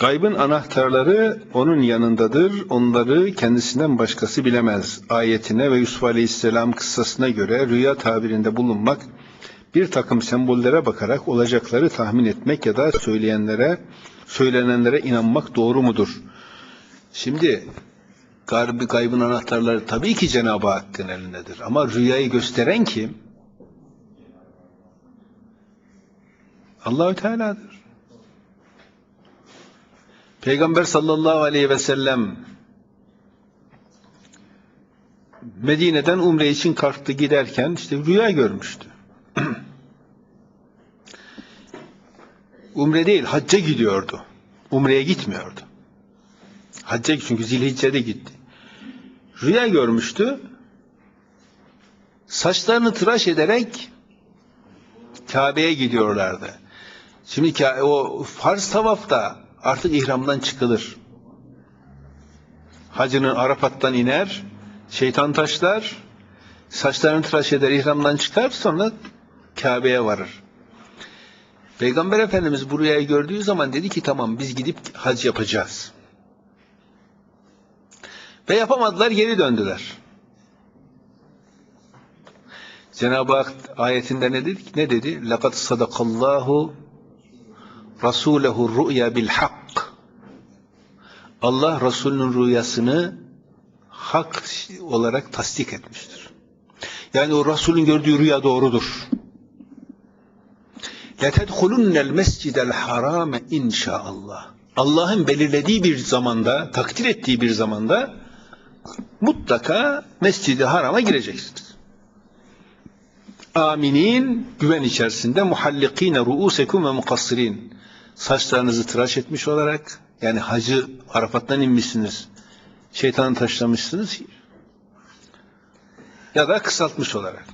Gaybın anahtarları onun yanındadır. Onları kendisinden başkası bilemez. Ayetine ve Yusuf Aleyhisselam kıssasına göre rüya tabirinde bulunmak bir takım sembollere bakarak olacakları tahmin etmek ya da söyleyenlere, söylenenlere inanmak doğru mudur? Şimdi gayb- gaybın anahtarları tabii ki Cenab-ı Hakk'ın elindedir. Ama rüyayı gösteren kim? Allahü Teala'dır. Peygamber sallallahu aleyhi ve sellem Medine'den umre için kalktı giderken işte rüya görmüştü. umre değil, hacca gidiyordu. Umre'ye gitmiyordu. Hacca çünkü Zilhicce'de gitti. Rüya görmüştü. Saçlarını tıraş ederek Kabe'ye gidiyorlardı. Şimdi o farz tavafta artık ihramdan çıkılır. Hacının Arafat'tan iner, şeytan taşlar, saçlarını tıraş eder, ihramdan çıkar, sonra Kabe'ye varır. Peygamber Efendimiz bu rüyayı gördüğü zaman dedi ki tamam biz gidip hac yapacağız. Ve yapamadılar, geri döndüler. Cenab-ı Hak ayetinde ne dedi? Ne dedi? لَقَدْ صَدَقَ اللّٰهُ رَسُولَهُ الرُّؤْيَا بِالْحَقِّ Allah Resulünün rüyasını hak olarak tasdik etmiştir. Yani o Resulün gördüğü rüya doğrudur. لَتَدْخُلُنَّ الْمَسْجِدَ الْحَرَامَ inşaallah. Allah'ın belirlediği bir zamanda, takdir ettiği bir zamanda mutlaka Mescid-i Haram'a gireceksiniz. Aminin güven içerisinde muhallikine ruusekum ve mukassirin. Saçlarınızı tıraş etmiş olarak yani hacı Arafat'tan inmişsiniz. Şeytanı taşlamışsınız. Ya da kısaltmış olarak.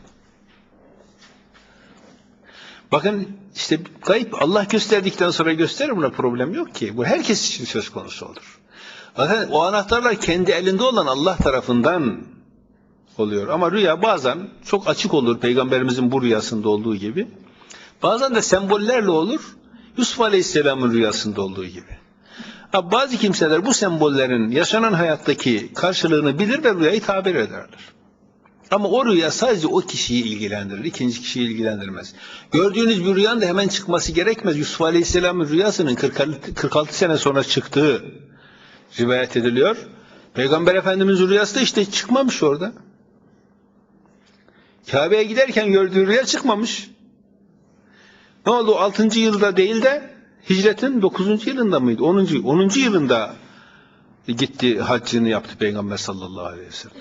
Bakın işte kayıp Allah gösterdikten sonra gösterir buna problem yok ki. Bu herkes için söz konusu olur. Zaten o anahtarlar kendi elinde olan Allah tarafından oluyor. Ama rüya bazen çok açık olur peygamberimizin bu rüyasında olduğu gibi. Bazen de sembollerle olur. Yusuf Aleyhisselam'ın rüyasında olduğu gibi. Bazı kimseler bu sembollerin yaşanan hayattaki karşılığını bilir ve rüyayı tabir ederler. Ama o rüya sadece o kişiyi ilgilendirir, ikinci kişiyi ilgilendirmez. Gördüğünüz bir rüyanın da hemen çıkması gerekmez. Yusuf Aleyhisselam'ın rüyasının 46, 46 sene sonra çıktığı rivayet ediliyor. Peygamber Efendimiz'in rüyası da işte çıkmamış orada. Kabe'ye giderken gördüğü rüya çıkmamış. Ne oldu? 6. yılda değil de hicretin 9. yılında mıydı? 10. 10. yılında gitti haccını yaptı Peygamber sallallahu aleyhi ve sellem.